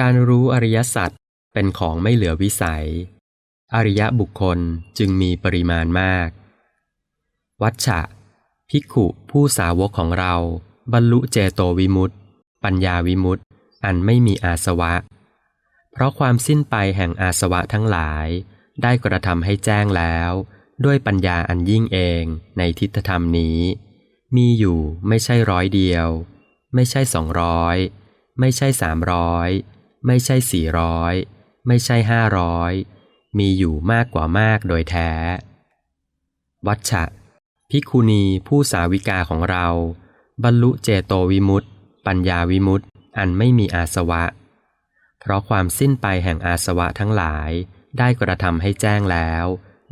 การรู้อริยสัจเป็นของไม่เหลือวิสัย อริยบุคคลจึงมีปริมาณมาก วัชชะ ภิกขุผู้สาวกของเรา บรรลุเจโตวิมุตติ ปัญญาวิมุตติ อันไม่มีอาสวะ เพราะความสิ้นไปแห่งอาสวะทั้งหลาย ได้กระทำให้แจ้งแล้ว ด้วยปัญญาอันยิ่งเองในทิฏฐธรรมนี้ มีอยู่ไม่ใช่ร้อยเดียว ไม่ใช่สองร้อยไม่ใช่สามร้อย ไม่ใช่สี่ร้อยไม่ใช่ห้าร้อยมีอยู่มากกว่ามากโดยแท้ วัชชะภิกขุณีผู้สาวิกาของเรา บรรลุเจโตวิมุตติ ปัญญาวิมุตติ อันไม่มีอาสวะ เพราะความสิ้นไปแห่งอาสวะทั้งหลาย ได้กระทำให้แจ้งแล้ว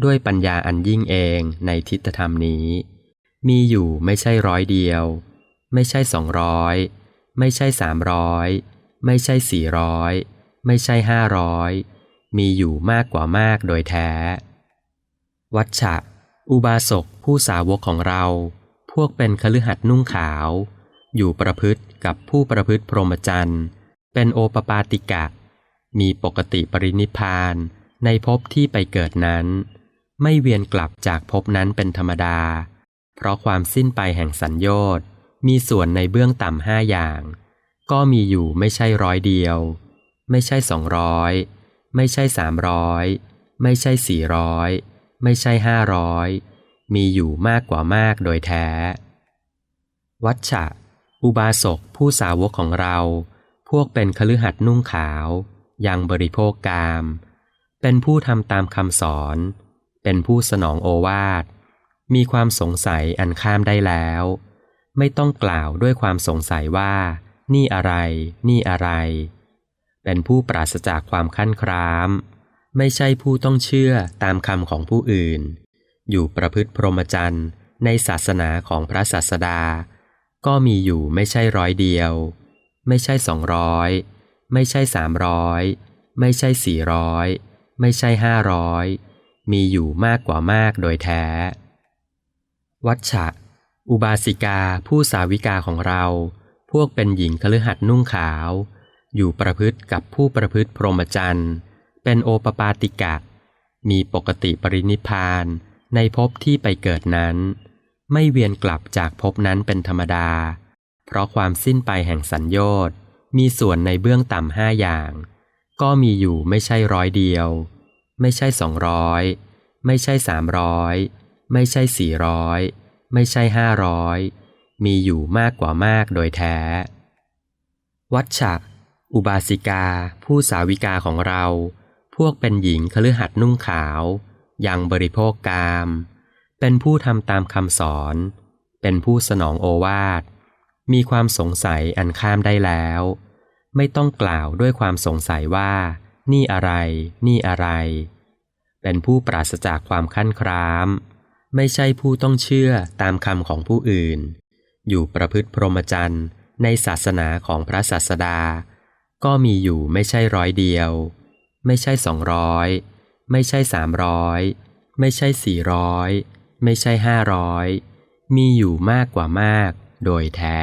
ด้วยปัญญาอันยิ่งเองในทิฏฐธรรมนี้ มีอยู่ไม่ใช่ร้อยเดียว ไม่ใช่สองร้อยไม่ใช่สามร้อย ไม่ใช่สี่ร้อยไม่ใช่ห้าร้อยมีอยู่มากกว่ามากโดยแท้ วัชชะ อุบาสกผู้สาวกของเรา พวกเป็นคฤหัสนุ่งขาว อยู่ประพฤติกับผู้ประพฤติพรหมจรรย์ เป็นโอปปาติกะ มีปกติปรินิพานในภพที่ไปเกิดนั้น ไม่เวียนกลับจากภพนั้นเป็นธรรมดา เพราะความสิ้นไปแห่งสัญญต์มีส่วนในเบื้องต่ำห้าอย่าง ก็มีอยู่ไม่ใช่ร้อยเดียว ไม่ใช่สองร้อยไม่ใช่สามร้อยไม่ใช่สี่ร้อยไม่ใช่ห้าร้อยมีอยู่มากกว่ามากโดยแท้ วัชชะ อุบาสกผู้สาวกของเรา พวกเป็นคฤหัสนุ่งขาว ยังบริโภคกาม เป็นผู้ทำตามคำสอน เป็นผู้สนองโอวาท มีความสงสัยอันข้ามได้แล้ว ไม่ต้องกล่าวด้วยความสงสัยว่า นี่อะไร นี่อะไร เป็นผู้ปราศจากความขั้นคราม ไม่ใช่ผู้ต้องเชื่อตามคำของผู้อื่น อยู่ประพฤติพรหมจรรย์ในศาสนาของพระศาสดา ก็มีอยู่ไม่ใช่ร้อยเดียว ไม่ใช่สองร้อยไม่ใช่สามร้อยไม่ใช่สี่ร้อยไม่ใช่ห้าร้อยมีอยู่มากกว่ามากโดยแท้ วัชชะ อุบาสิกาผู้สาวิกาของเรา พวกเป็นหญิงคฤหัสนุ่งขาว อยู่ประพฤติกับผู้ประพฤติพรหมจรรย์ เป็นโอปปาติกะ มีปกติปรินิพานในภพที่ไปเกิดนั้น ไม่เวียนกลับจากภพนั้นเป็นธรรมดา เพราะความสิ้นไปแห่งสัญญต์มีส่วนในเบื้องต่ำห้าอย่าง ก็มีอยู่ไม่ใช่ร้อยเดียว ไม่ใช่สองร้อยไม่ใช่สามร้อยไม่ใช่สี่ร้อยไม่ใช่ห้าร้อย มีอยู่มากกว่ามากโดยแท้ วัชชะ อุบาสิกา ผู้สาวิกาของเรา พวกเป็นหญิงคฤหัสถ์นุ่งขาว ยังบริโภคกาม เป็นผู้ทำตามคำสอน เป็นผู้สนองโอวาท มีความสงสัยอันข้ามได้แล้ว ไม่ต้องกล่าวด้วยความสงสัยว่า นี่อะไร นี่อะไร เป็นผู้ปราศจากความขั้นคราม ไม่ใช่ผู้ต้องเชื่อตามคำของผู้อื่น อยู่ประพฤติพรหมจรรย์ในศาสนาของพระศาสดา ก็มีอยู่ไม่ใช่ร้อยเดียว ไม่ใช่สองร้อยไม่ใช่สามร้อยไม่ใช่สี่ร้อยไม่ใช่ห้าร้อยมีอยู่มากกว่ามากโดยแท้